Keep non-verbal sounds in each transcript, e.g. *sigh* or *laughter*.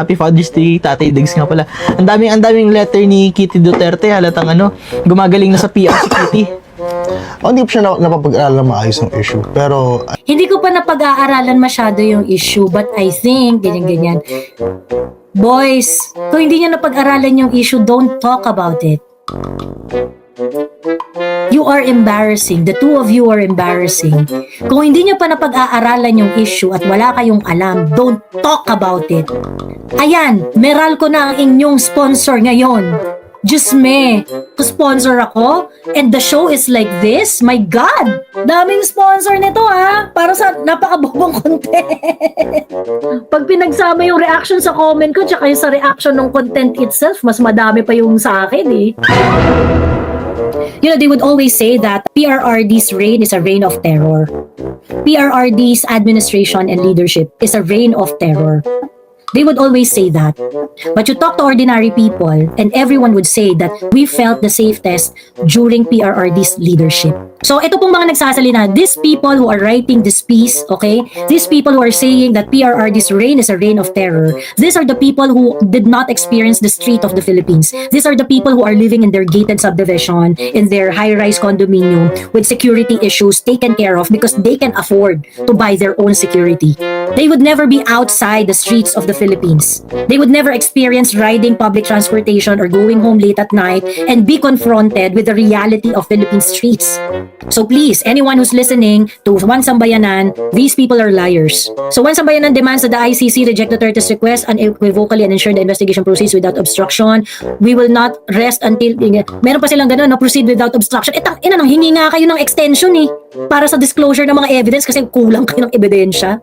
Happy Father's Day, Tatay Diggs nga pala. Ang daming, ang daming letter ni Kitty Duterte, halatang ano, gumagaling na sa PR si Kitty. Oh, hindi pa siya na, napapag-aralan maayos ng issue. Pero, Hindi ko pa napag-aaralan masyado yung issue, but I think, ganyan-ganyan. Boys, kung hindi nyo napag-aralan yung issue, don't talk about it. You are embarrassing. The two of you are embarrassing. Kung hindi nyo pa napag-aaralan yung issue at wala kayong alam, don't talk about it. Ayan, meral ko na ang inyong sponsor ngayon. Diyos me, sponsor ako and the show is like this? My God! Daming sponsor nito ha! Para sa napakabobong content. Pag pinagsama yung reaction sa comment ko tsaka yung sa reaction ng content itself, mas madami pa yung sa akin eh. You know, they would always say that PRRD's reign is a reign of terror. PRRD's administration and leadership is a reign of terror. They would always say that. But you talk to ordinary people, and everyone would say that we felt the safest during PRRD's leadership. So, ito pong mga nagsasalita, these people who are writing this piece, okay, these people who are saying that PRRD's reign is a reign of terror, these are the people who did not experience the street of the Philippines. These are the people who are living in their gated subdivision, in their high-rise condominium, with security issues taken care of because they can afford to buy their own security. They would never be outside the streets of the Philippines. They would never experience riding public transportation or going home late at night and be confronted with the reality of Philippine streets. So please, anyone who's listening to One Sambayanan, these people are liars. So One Sambayanan demands that the ICC reject Duterte's request unequivocally and ensure the investigation proceeds without obstruction. We will not rest until... Meron pa silang ganun, no? proceed without obstruction. Itang, ina nang hingi kayo ng extension eh para sa disclosure ng mga evidence kasi kulang kayo ng ebidensya.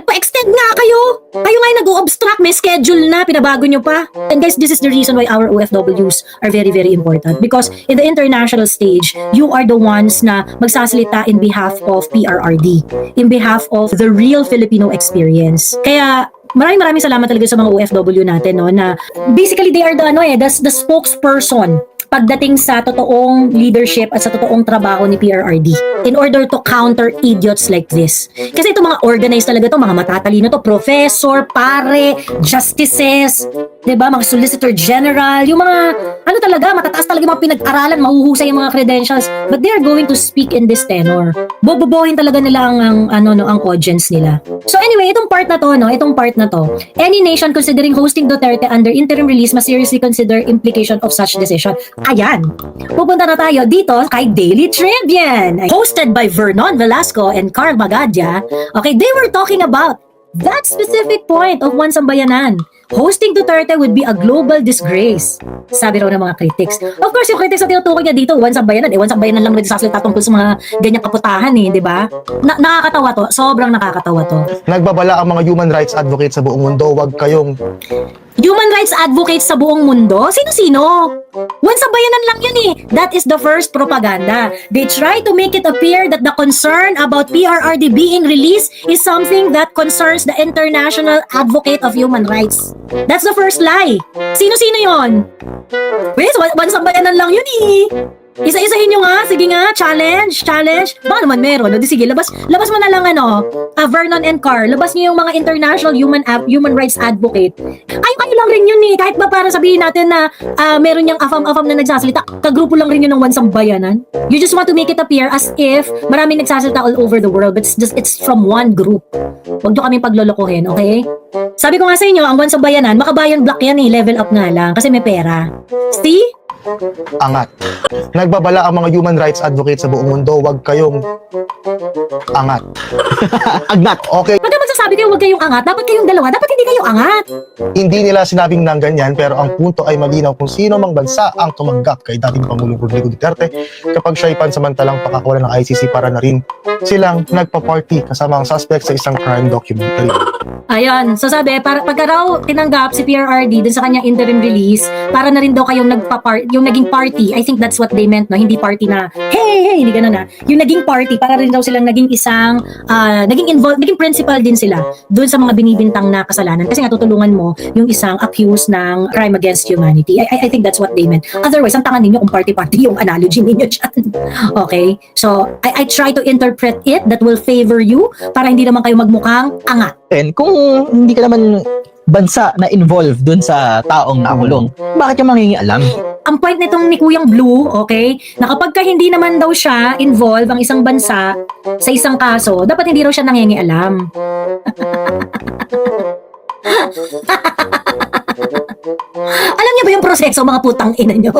Nagpa-extend nga kayo! Kayo nga nag-obstruct, may schedule na, pinabago nyo pa. And guys, this is the reason why our OFWs are very, very important. Because in the international stage, you are the ones na magsasalita in behalf of PRRD, in behalf of the real Filipino experience. Kaya, maraming maraming salamat talaga sa mga OFW natin no na basically they are the ano eh the, the spokesperson pagdating sa totoong leadership at sa totoong trabaho ni PRRD in order to counter idiots like this. Kasi itong mga organized talaga to, mga matatalino to, professor, pare, justices, 'di ba, mga solicitor general, yung mga ano talaga, matataas talaga yung mga pinag-aralan, mahuhusay yung mga credentials, but they are going to speak in this tenor. Bobobohin talaga nila ang, ang ano no, ang audience nila. So anyway, itong part na to, no, itong part na to, any nation considering hosting Duterte under interim release must seriously consider implication of such decision. Ayan. Pupunta na tayo dito kay Daily Tribune. Hosted by Vernon Velasco and Carl Magadia. Okay, they were talking about that specific point of One Sambayanan. Hosting Duterte would be a global disgrace. Sabi raw ng mga critics. Of course, yung critics na tinutukoy niya dito, One Sambayanan. Eh, One Sambayanan lang nagsasalita tungkol sa mga ganyang kaputahan eh, di ba? Na nakakatawa to. Sobrang nakakatawa to. nagbabala ang mga human rights advocates sa buong mundo, wag kayong Human rights advocates sa buong mundo? Sino-sino? One sabayanan lang yun eh. That is the first propaganda. They try to make it appear that the concern about PRRD being released is something that concerns the international advocate of human rights. That's the first lie. Sino-sino yon? Wait, one, one sabayanan lang yun eh. Isa-isahin nyo nga, sige nga, challenge, challenge. Baka naman meron, o di sige, labas, labas mo na lang ano, ah, Vernon and Carr, labas nyo yung mga international human ab- human rights advocate. Ay, kayo lang rin yun eh, kahit ba para sabihin natin na ah, meron yung afam-afam na nagsasalita, kagrupo lang rin yun ng wansang bayanan. You just want to make it appear as if maraming nagsasalita all over the world, but it's just, it's from one group. Huwag nyo kaming paglolokohin, okay? Sabi ko nga sa inyo, ang wansang bayanan, makabayan block yan eh, level up nga lang, kasi may pera. See? Angat. Nagbabala ang mga human rights advocates sa buong mundo, wag kayong angat. *laughs* Agnat. Okay, Pagka magsasabi kayo huwag kayong angat, dapat kayong dalawa, dapat hindi kayo angat. hindi nila sinabing nang ganyan pero ang punto ay malinaw kung sino mang bansa ang tumanggap kay dating Pangulong Rodrigo Duterte kapag siya'y pansamantalang pakakuha ng ICC para na rin silang nagpa-party kasama ang suspect sa isang crime documentary. Ayun, so sabi, para, pagka raw tinanggap si PRRD dun sa kanyang interim release, para na rin daw kayong nagpa yung naging party, I think that's what they meant, no? Hindi party na, hey, hey, hindi ganun na. Yung naging party, para rin daw silang naging isang, ah, naging involved, naging principal din sila dun sa mga binibintang na kasalanan. Kasi nga tutulungan mo yung isang accused ng crime against humanity. I, I, I think that's what they meant. Otherwise, ang tangan ninyo kung party-party yung analogy ninyo dyan. *laughs* okay? So, I, I try to interpret it that will favor you para hindi naman kayo magmukhang angat. And kung hindi ka naman bansa na involved dun sa taong nakulong, bakit yung mangingialam? ang point nitong ni Kuyang Blue, okay, na kapag ka hindi naman daw siya involved ang isang bansa sa isang kaso, dapat hindi raw siya nangingialam. Alam *laughs* niyo ba yung proseso, mga putang ina niyo?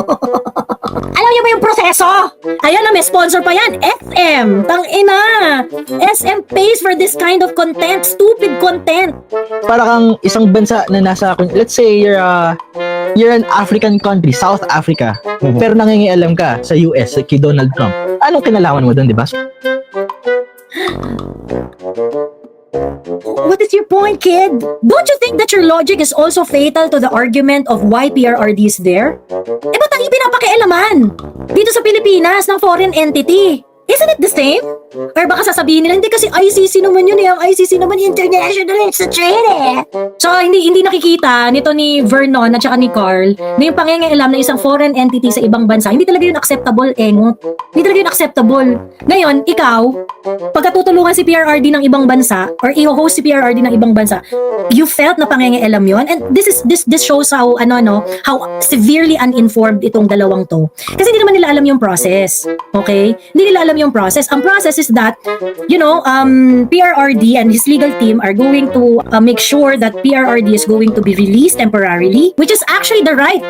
*laughs* Alam niyo ba yung proseso? Ayan na, may sponsor pa yan. SM. Tang ina. SM pays for this kind of content. Stupid content. Para kang isang bansa na nasa, let's say you're a, you're an African country, South Africa, Mhm. pero nangingialam ka sa US, kay Donald Trump. Anong kinalaman mo doon, di ba? *gasps* *laughs* What is your point, kid? Don't you think that your logic is also fatal to the argument of why PRRD is there? Eh, ba't ang ipinapakialaman? Dito sa Pilipinas ng foreign entity. Isn't it the same? Or baka sasabihin nila, hindi kasi ICC naman yun eh. Ang ICC naman international, it's a treaty. So, hindi hindi nakikita nito ni Vernon at saka ni Carl na yung pangingailam ng isang foreign entity sa ibang bansa, hindi talaga yun acceptable, engot. Hindi talaga yun acceptable. Ngayon, ikaw, pagkatutulungan si PRRD ng ibang bansa or i-host si PRRD ng ibang bansa, you felt na pangingailam yun and this is this this shows how ano no how severely uninformed itong dalawang to kasi hindi naman nila alam yung process okay hindi nila alam yung process. Ang process is that you know um PRRD and his legal team are going to uh, make sure that PRRD is going to be released temporarily which is actually the right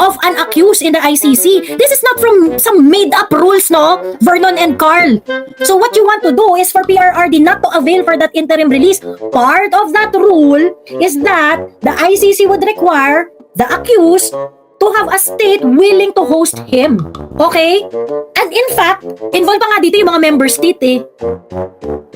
of an accused in the ICC this is not from some made up rules no Vernon and Carl. So what you want to do is for PRRD not to avail for that interim release. Part of that rule is that the ICC would require the accused to have a state willing to host him. Okay? And in fact, involved pa nga dito yung mga member state eh.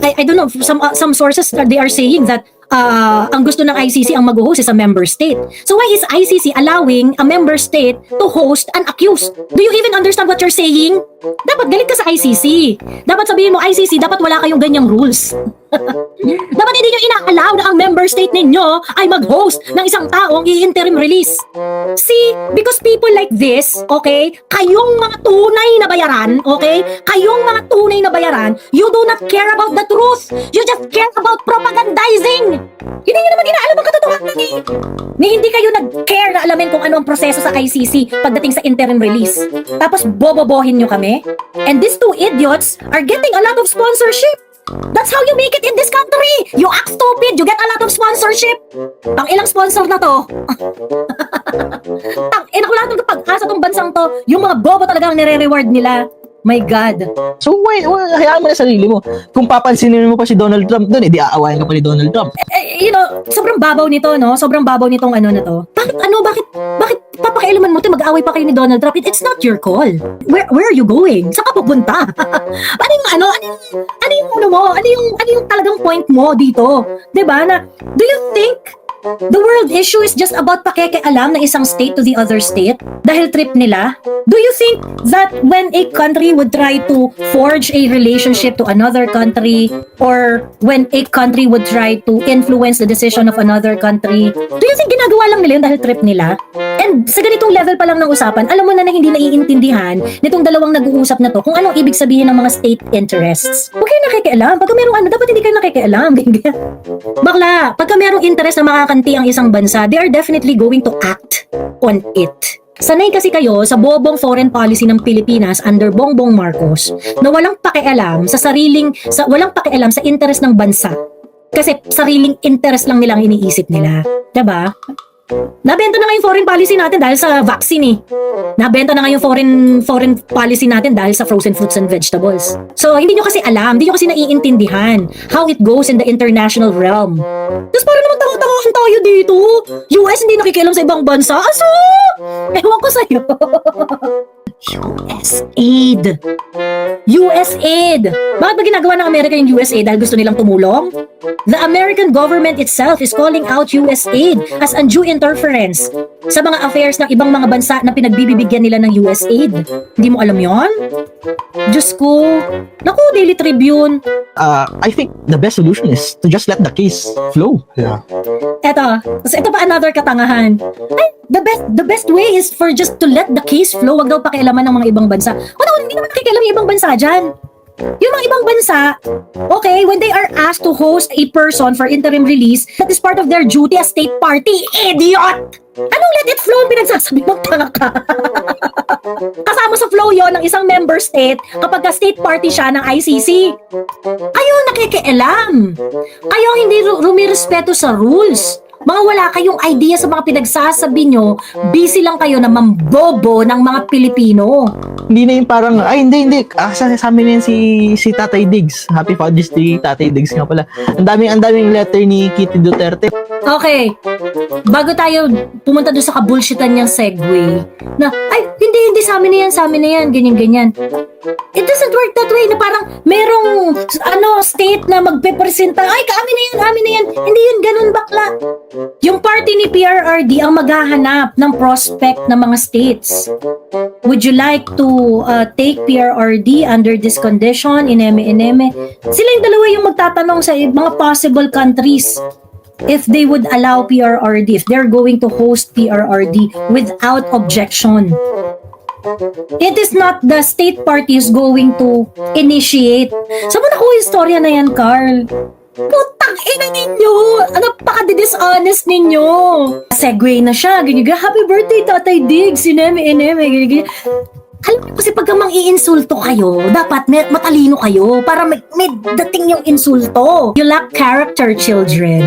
I, I don't know, some uh, some sources they are saying that uh, ang gusto ng ICC ang mag-host is a member state. So why is ICC allowing a member state to host an accused? Do you even understand what you're saying? Dapat galit ka sa ICC. Dapat sabihin mo, ICC, dapat wala kayong ganyang rules. *laughs* Dapat hindi nyo ina-allow na ang member state ninyo ay mag-host ng isang taong i-interim release. See, because people like this, okay, kayong mga tunay na bayaran, okay, kayong mga tunay na bayaran, you do not care about the truth. You just care about propagandizing. Hindi nyo naman inaalam ang katotohanan eh. Ni hindi kayo nag-care na alamin kung ano ang proseso sa ICC pagdating sa interim release. Tapos bobobohin nyo kami. And these two idiots are getting a lot of sponsorship. That's how you make it in this country. You act stupid, you get a lot of sponsorship. Pang ilang sponsor na to? *laughs* Pang ina ko lahat ng pag-asa tong bansang to, yung mga bobo talaga ang nire-reward nila. My God. So why, why hayaan mo na sarili mo. Kung papansinin mo pa si Donald Trump doon, edi aawayan ka pa ni Donald Trump. Eh, you know, sobrang babaw nito, no? Sobrang babaw nitong ano na to. Bakit ano, bakit, bakit papakialaman mo to mag-away pa kayo ni Donald Trump? It- It's not your call. Where, where are you going? Saan ka pupunta? *laughs* ano yung ano, ano yung, ano yung ano mo? Ano yung, ano yung talagang point mo dito? 'Di ba na, do you think The world issue is just about pakikialam ng isang state to the other state dahil trip nila? Do you think that when a country would try to forge a relationship to another country or when a country would try to influence the decision of another country, do you think ginagawa lang nila yun dahil trip nila? And sa ganitong level pa lang ng usapan, alam mo na na hindi naiintindihan nitong dalawang nag-uusap na to kung anong ibig sabihin ng mga state interests. Huwag kayo nakikialam. Pagka merong ano, dapat hindi kayo nakikialam. *laughs* Bakla, pagka merong interest na makakanti ang isang bansa, they are definitely going to act on it. Sanay kasi kayo sa bobong foreign policy ng Pilipinas under Bongbong Marcos na walang pakialam sa sariling sa walang pakialam sa interest ng bansa. Kasi sariling interest lang nilang iniisip nila. 'Di ba? Nabenta na nga foreign policy natin dahil sa vaccine eh. Nabenta na nga foreign, foreign policy natin dahil sa frozen fruits and vegetables. So, hindi nyo kasi alam, hindi nyo kasi naiintindihan how it goes in the international realm. Tapos para naman tanga-tangahan tayo dito. US hindi nakikialam sa ibang bansa. Aso! Ewan ko sa'yo. *laughs* US aid. US aid. Bakit ba ginagawa ng Amerika yung US aid? Dahil gusto nilang tumulong? The American government itself is calling out US aid as undue interference sa mga affairs ng ibang mga bansa na pinagbibigyan nila ng US aid. Hindi mo alam yon? Diyos ko. Naku, Daily Tribune. Uh, I think the best solution is to just let the case flow. Yeah. Eto, so ito pa another katangahan. Ay, the best the best way is for just to let the case flow. Wag daw pakialaman ng mga ibang bansa. Wala, hindi naman nakikialam yung ibang bansa dyan. Yung mga ibang bansa, okay, when they are asked to host a person for interim release, that is part of their duty as state party. Idiot! Anong let it flow ang pinagsasabi mong tanga ka? *laughs* Kasama sa flow yon ng isang member state kapag ka state party siya ng ICC. Kayo nakikialam. Kayo hindi ru- rumirespeto sa rules. Mga wala kayong idea sa mga pinagsasabi nyo, busy lang kayo na mambobo ng mga Pilipino. Hindi na yung parang, ay hindi, hindi. Ah, sa, sa amin yan si, si Tatay Diggs. Happy Father's Day, Tatay Diggs nga pala. Ang daming, ang daming letter ni Kitty Duterte. Okay, bago tayo pumunta doon sa kabulshitan niyang segue, na, ay, hindi, sa amin na yan, sa amin na yan, ganyan, ganyan. It doesn't work that way, na parang merong, ano, state na magpepresenta, ay, kami na yan, amin na yan. Hindi yun ganun, bakla. Yung party ni PRRD ang maghahanap ng prospect ng mga states. Would you like to uh, take PRRD under this condition, ineme, ineme? Sila yung dalawa yung magtatanong sa mga possible countries if they would allow PRRD, if they're going to host PRRD without objection. It is not the state party is going to initiate. Saan mo nakuha yung storya na yan, Carl? Putang ina ninyo! Napaka-dishonest ninyo! Segway na siya. Ganyan. Happy birthday, Tatay Diggs! Sineme, ineme, ganyan, ganyan. Alam mo kasi pagka mang iinsulto kayo, dapat may, matalino kayo para may, may dating yung insulto. You lack character, children.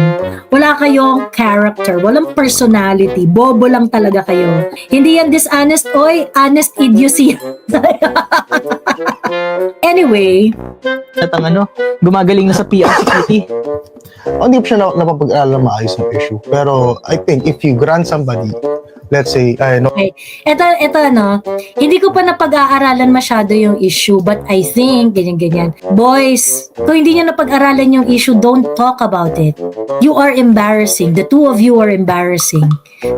Wala kayong character, walang personality. Bobo lang talaga kayo. Hindi yan dishonest, oy. Honest idiocy. *laughs* anyway, At ang ano, gumagaling na sa PR Kitty. Oh, hindi pa siya na, napapag-aralan maayos ng issue. Pero I think if you grant somebody, let's say, ay, no, Eto, eto no, hindi ko pa napag-aaralan masyado yung issue, but I think, ganyan-ganyan. Boys, kung hindi nyo napag-aralan yung issue, don't talk about it. You are embarrassing. The two of you are embarrassing.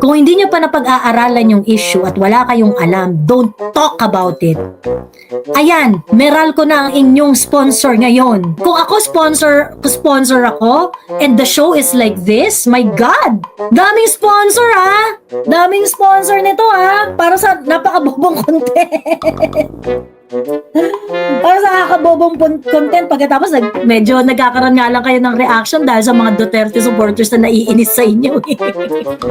Kung hindi nyo pa napag-aaralan yung issue at wala kayong alam, don't talk about it. Ayan, meral ko na ang inyong sponsor ngayon. Kung ako sponsor, sponsor ako, and the show is like this, my God! Daming sponsor ha! Daming sponsor nito ha! Para sa napakabobong content. *laughs* Para sa nakakabobong pun- content pagkatapos nag, medyo nagkakaroon nga lang kayo ng reaction dahil sa mga Duterte supporters na naiinis sa inyo.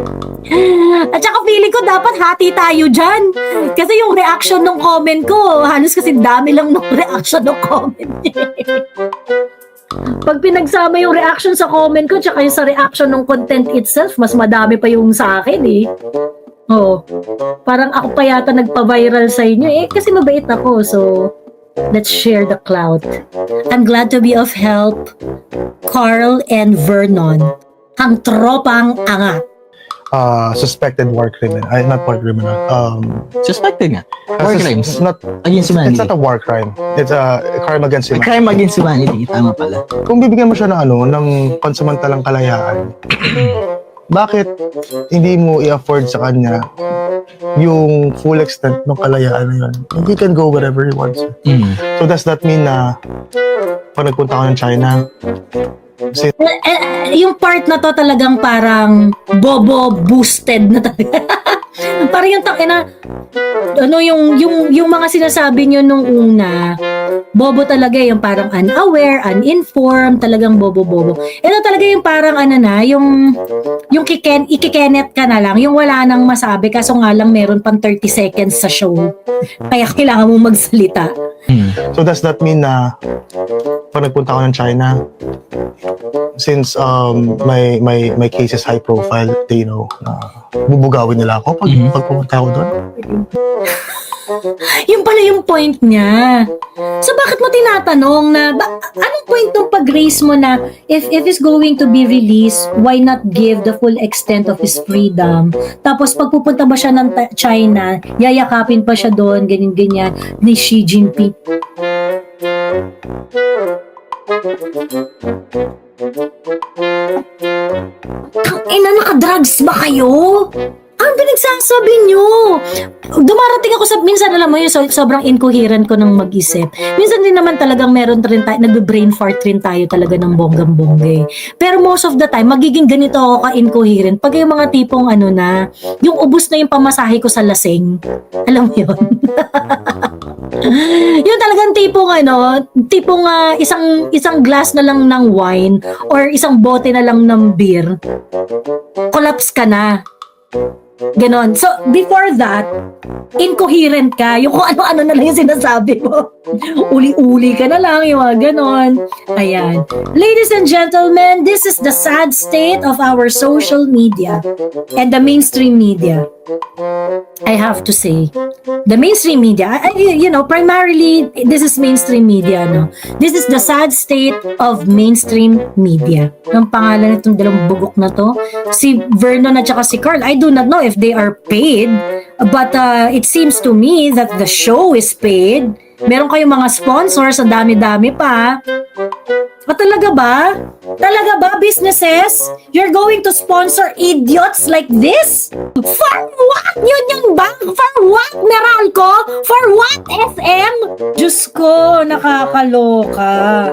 *laughs* At saka feeling ko dapat hati tayo dyan. Kasi yung reaction ng comment ko, halos kasi dami lang ng reaction ng comment. Pag pinagsama yung reaction sa comment ko tsaka yung sa reaction ng content itself, mas madami pa yung sa akin eh. Oo. Parang ako pa yata nagpa-viral sa inyo eh kasi mabait ako so let's share the clout. I'm glad to be of help. Carl and Vernon. Ang tropang angat. uh, suspected war criminal. Ay, not war criminal. Um, Suspected nga. War sus- crimes. Not, Against it's humanity. not a war crime. It's a crime against A humanity. crime against humanity. Tama pala. Kung bibigyan mo siya ng ano, ng pansamantalang kalayaan, bakit hindi mo i-afford sa kanya yung full extent ng kalayaan na yun? He can go wherever he wants. Mm. So does that mean na pag nagpunta ka ng China, si Eh, yung part na to talagang parang bobo boosted na talaga. *laughs* parang yung tak na ano yung yung yung mga sinasabi niyo nung una bobo talaga yung parang unaware, uninformed, talagang bobo-bobo. Ito talaga yung parang ano na, yung yung kiken, ikikenet ka na lang, yung wala nang masabi kaso nga lang meron pang 30 seconds sa show. Kaya kailangan mo magsalita. Mm. So does that mean na pag nagpunta ako ng China, since um, my my my case is high profile, they know na bubugawin nila ako pag, Mhm. pag pumunta ako doon. *laughs* Yung pala yung point niya. So bakit mo tinatanong na ba, anong point ng pag-raise mo na if if he's going to be released, why not give the full extent of his freedom? Tapos pag pupunta ba siya ng China, yayakapin pa siya doon, ganyan-ganyan, ni Xi Jinping. Ang ina, naka-drugs ba kayo? Ang pinagsasabi nyo. Dumarating ako sa, minsan alam mo yun, so, sobrang incoherent ko ng mag-isip. Minsan din naman talagang meron rin tayo, nagbe-brain fart rin tayo talaga ng bonggang-bongge. Pero most of the time, magiging ganito ako ka-incoherent pag yung mga tipong ano na, yung ubus na yung pamasahe ko sa lasing. Alam mo yun? *laughs* yung talagang tipong ano, tipong ah, isang isang glass na lang ng wine or isang bote na lang ng beer. Collapse ka na. Ganon. So, before that, incoherent ka. Yung kung ano-ano na lang yung sinasabi mo. *laughs* Uli-uli ka na lang, yung mga ganon. Ayan. Ladies and gentlemen, this is the sad state of our social media and the mainstream media. I have to say, the mainstream media, you know, primarily, this is mainstream media, no? This is the sad state of mainstream media. Ang pangalan nitong dalawang bugok na to, si Vernon at saka si Carl, I do not know if they are paid, but uh, it seems to me that the show is paid. Meron kayong mga sponsors, ang dami-dami pa. O talaga ba? Talaga ba, businesses? You're going to sponsor idiots like this? For what? Yun yung bang? For what, Meralco? For what, SM? Diyos ko, nakakaloka.